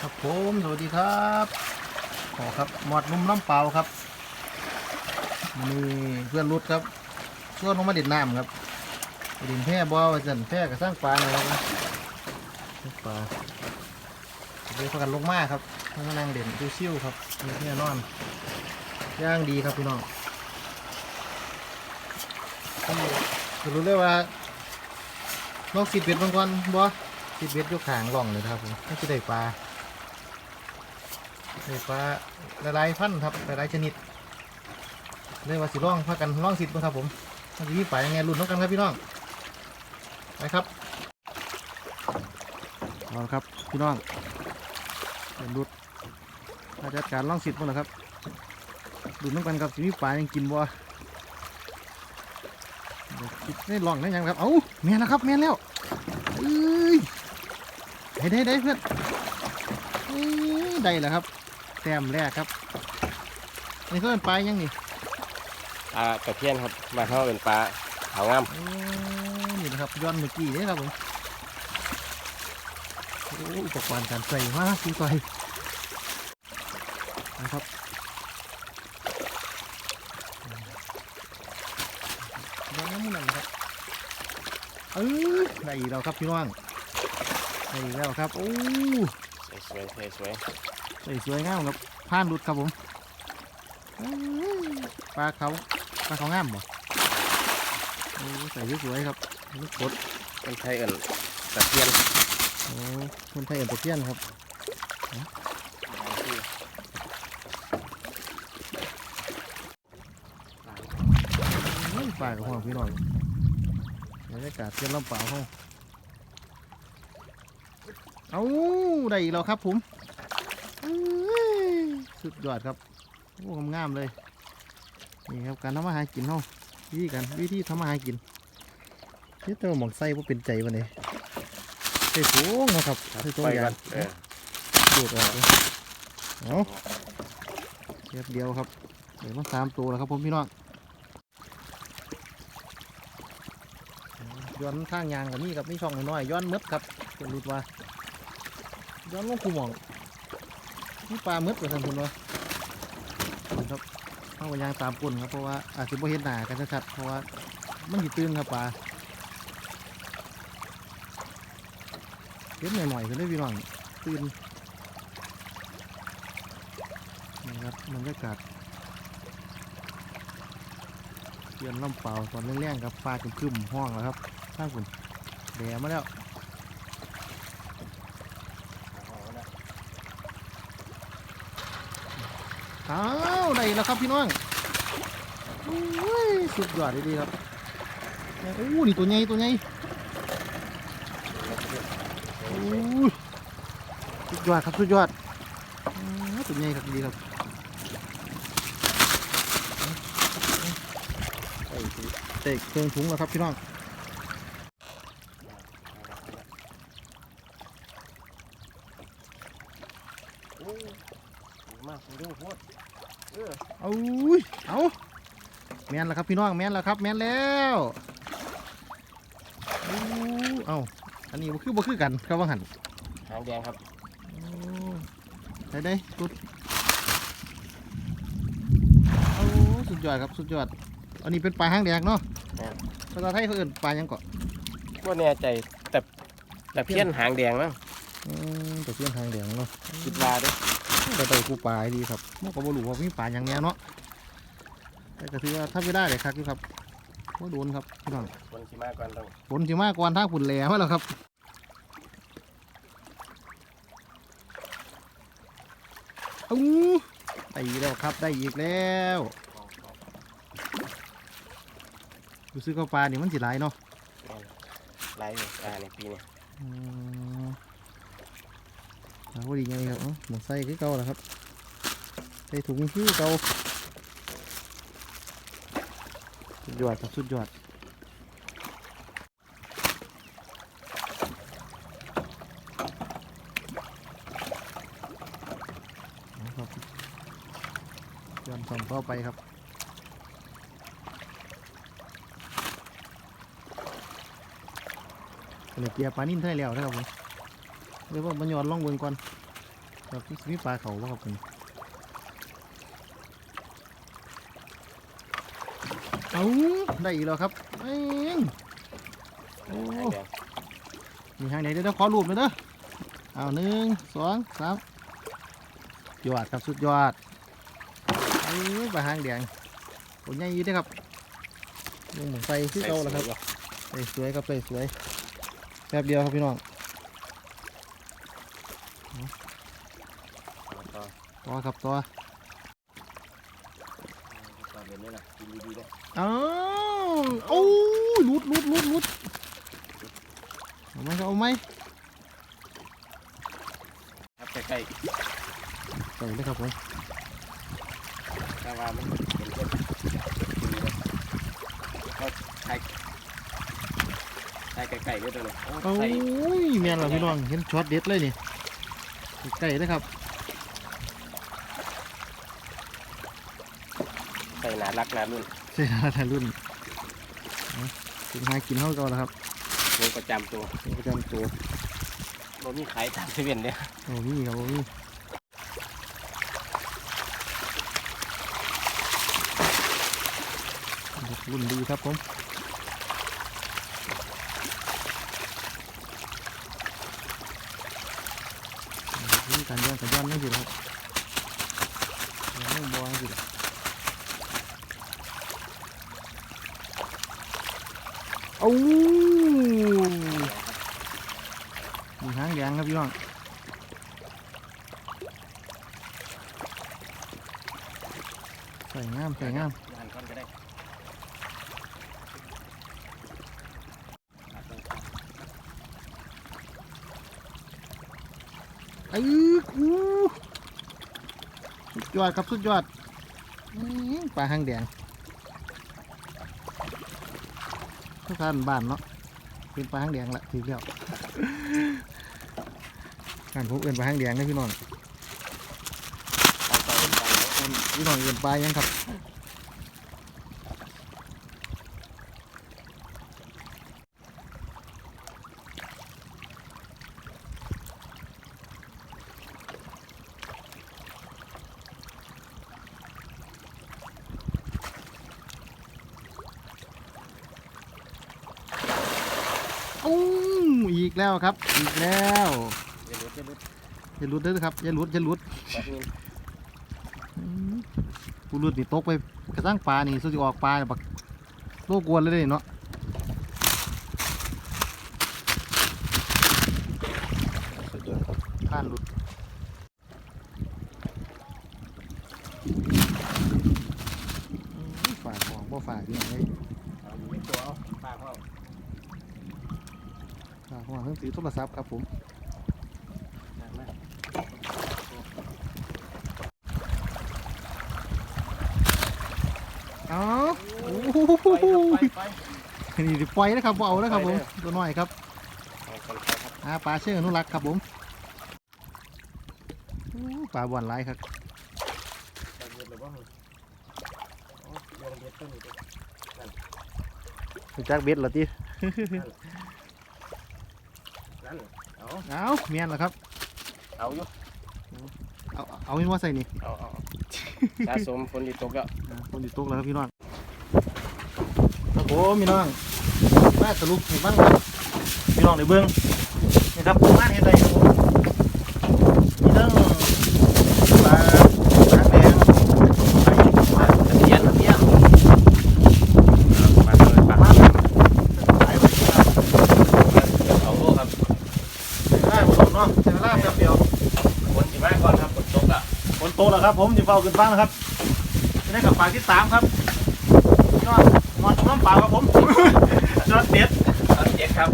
ครับผมสวัสดีครับขอครับหมอดนุ่มน้ำเปล่าครับมีเพื่อนรุดครับชวนลงมาเด็ดน้ำครับดินแพร่บ่อไว้สั่นแพร่กับสร้างปลาเลยครับสร้างปลาเดี๋ยวพากันลงมาครับมานั่งเด่นดูชิวครับมีแน่นอนย่างดีครับพี่น้องจะรู้เลยว่าลองสิบเบ็ดบางก่อนบ่สิบเบ็ดยกขางร่องเลยครับผมไม่ใช่ได้ปลา ไฟฟ้าหลายๆพันธุ์ครับหลายๆชนิดเลยว่าสิล่องพากันล่องสิทธิ์ครับผมมันจะมีไปยังไงรุ่นน้องกันครับพี่น้องไปครับเอาครับพี่น้องเป็นรุดมาจัดการล่องสิทธิ์มั้งนะครับรุ่นน้องกันครับสิมีปลายังกินบ่คิดได้ลองได้ยังครับ เอ้าแม่นแล้วครับแม่นแล้วเอ้ยได้ได้ได้เพื่อนได้แล้วครับ แต้มแรกครับนี่เขาเป็นปลายังนี่ปลากระเทียนครับมาเท่าเป็นปลาขาวงามโอ้นี่นะครับย้อนเมื่อกี้นี่ครับผมโอ้อุปกรณ์การใส่มากคือไปนะครับย้อนน้ำมันนะครับเออได้อีกแล้วครับพี่น้องได้อีกแล้วครับโอ้สวยๆสวย ใส่สวยงามครับผ่านรุดครับผมอื้อปลาเขาปลาเขางามบ่โอ้ใส่สวยๆครับลูกกดๆเป็นไทยเอิญกระเทียนโอ้คนไทยเอ็นตะเพียนครับอื้อปลากับห้องพี่น้องบรรยากาศเทียนลำเปล่าห้องเอาได้อีกแล้วครับผมอื้อ สุดยอดครับโอ้งามๆเลย นี่ครับการทำอาหารกินห้องวิธีการวิธีทำอาหารกินนี่ตัวหมองไส้ว่าเป็นใจวันนี้ใส่ถุงนะครับใส่ถุงไปยากังนเออดูดออกเลยเอาเรียบเดียวครับ เดี๋ยวต้องสามตัวแล้วครับผมพี่น้องย้อนข้างยางกับนี่ครับนี่ช่องน้อยๆย้อนมืดครับเป็นรุดว่าย้อนลงคูหมอง ปลาเมืดกว่าท่านคุณวะนี่ครับข้างยางตามก้นครับเพราะว่าอาจจะไม่เห็นหนากันชัดเพราะว่ามันอยู่ตื้นครับปลาเล็กหน่อยๆก็ได้พี่น้องตื้นนี่ครับบรรยากาศเตือนลำเปล่าตอนแรงๆครับฟ้าคึมๆห้องแล้วครับข้างคุณแดดมาแล้ว อ้าวได้แล้วครับพี่น้องสุดยอดดีๆครับโอ้นี่ตัวใหญ่ตัวใหญ่สุดยอดครับสุดยอดตัวใหญ่ครับดีครับใส่เตะเครื่องถุงแล้วครับพี่น้อง มาดูโคตร เอาอุ้ยเอา แมนแล้วครับพี่น้องแมนแล้วครับแมนแล้วอู้เอาอันนี้บ่คือบ่คือกันครับว่าหันหางแดงครับโอ้ได้ได้สุดเอาสุดยอดครับสุดยอด อันนี้เป็นปลาหางแดงเนาะภาษาไทยเขาเอิ้นปลาหยังเกาะว่าแน่ใจแต่แต่เพี้ยนหางแดงมั้งอืมตะเพียนหางแดงเนาะคิดว่าเด้วยแต่ตัวกูปลาดีครับมันก็บ่รู้ว่ามีปลาอย่างเนี้ยเนาะ แต่ก็ถือว่าถ้าไม่ได้เลยครับอยู่ครับว่าโดนครับพี่น้องคนชิมาก่อนต้องฝนสิมากกว่าทางฝุ่นแหล่มาแล้วครับอู้ได้อีกแล้วครับได้อีกแล้วดูซื้อข้าวปลานี่มันสิหลายเนาะไล่เลยอ่าในปีนี้อืมเอาพอดีไงครับเอ้าหมดไส้คือเก่าแล้วครับใส่ถุงคือเก่าสุด ยอดครับสุดยอดเอาครับย้อนส่องเข้าไปครับเดี๋ยวเกียร์ปลานิ่นเท่าแล้วนะครับผมเดี๋ยวว่ามันย้อนล่องเบิ่งก่อนครับมีปลาเขาบ่าครับผม เอาได้อีกแล้วครับเอ้งโอ้เดี๋ยวมีทางไหนเดี๋ยวเดี๋ยวขอรูปหน่อยเด้อเอาหนึ่งสองสามยอดครับสุดยอดเอ้ยปลาหางแดงโอ้ยใหญ่อยี่เด้อครับยังหมุนไฟที่เก่าแล้วครับใส่สวยครับใส่สวยแป๊บเดียวครับพี่น้องต่อต่อครับต่อ ต่อเดี๋ยวนี้นะกินดีๆเลยอ้าวโอ้ยหลุดหลุดหลุดหลุดเอาไหมครับเอาไหมครับใกล้ใส่เลยครับผมๆถ้าว่ามันเป็นเส้นก็ใช้ใช้ไก่ๆด้วยตัวเลยโอ้ยแม่นเหรอพี่น้องเห็นช็อตเด็ดเลยนี่ใกล้เลยครับ ใส่หนารักหนารุ่นใช่แล้วท่านรุ่นเอาถึงหากินเท่ากันแล้วครับมือประจำตัวเป็นประจำตัวบ่มีขายตามเซเว่นเนี่ยโอ้มีครับโอ้มีรุ่นดีครับผมนี่การย้อนการย้อนไม่สิครับย้อนบอลสิ โอ้มีหางแดงครับพี่น้องใส่งามใส่งามหันก้อนก็ได้ไอ้อู้สุดยอดครับสุดยอดอื้อปลาหางแดง ทุกท่านบ้านเนาะเป็นปลาหางแดงละทีเดียวการพบเอื่นปลาหางแดงนะพี่น้องพี่น้องเอื่นปลายังครับอู้อีก แล้วครับ อีกแล้วอย่าลุดอย่าลุดอย่าหลุดเด้อครับอย่าหลุดอย่าหลุดแบบนี้อืมกูหลุดนี่ตกไปกระตั้งปลานี่สุดที่ออกปลาเนี่ยบักโลกวนเลยเด้เนาะข้านหลุดอืมฝากของบ่ฝากที่ไหนเลยเอาอยู่ในตัวเอาปากเขา ฝากของเพิ่งถือโทรศัพท์ครับผมปากมาเอ้าโอ้โหไปครับไปไปนี่ดิปล่อยนะครับบ่เอานะครับผมตัวน้อยครับเอาคนไปครับอาปลาเชื่ออนุรักษ์ครับผมโอ้ปลาบ่อนหลายครับไปเย็นหรือว่ามึงโอ้ยงเบ็ดตัวนี้ตัวรู้จักเบ็ดเหรอจี นั่นเอาเอาเมียนเหรอครับ เอาอยู่เอาเอาเป็นว่าใส่นี่เอาเอาเอาสะสมฝนที่ตกแล้วอ่าคนอยู่ตกแล้วครับพี่น้องครับผมพี่น้องมาสรุปให้บ้างครับพี่น้องในเบื้องนี่ครับผมงานเฮ็ดได้ครับผมมีเรื่องปลาปลาแดงไข่ปลา ตะเพียนตะเพียนมาเลยปาก ปลา มา หลายไว้ครับ เอาโลครับ ได้หมดแล้วเนาะใช้เวลาแป๊บเดียว ฝนสิมาก่อนครับฝนตกอะ บนโต๊ะแล้ว ครับ ผมจะเฝ้าขึ้นฟังนะครับจะได้กับปากที่สามครับยอดนอนน้ำเปล่าครับผมยอดเด็ดเอดเด็ดครับ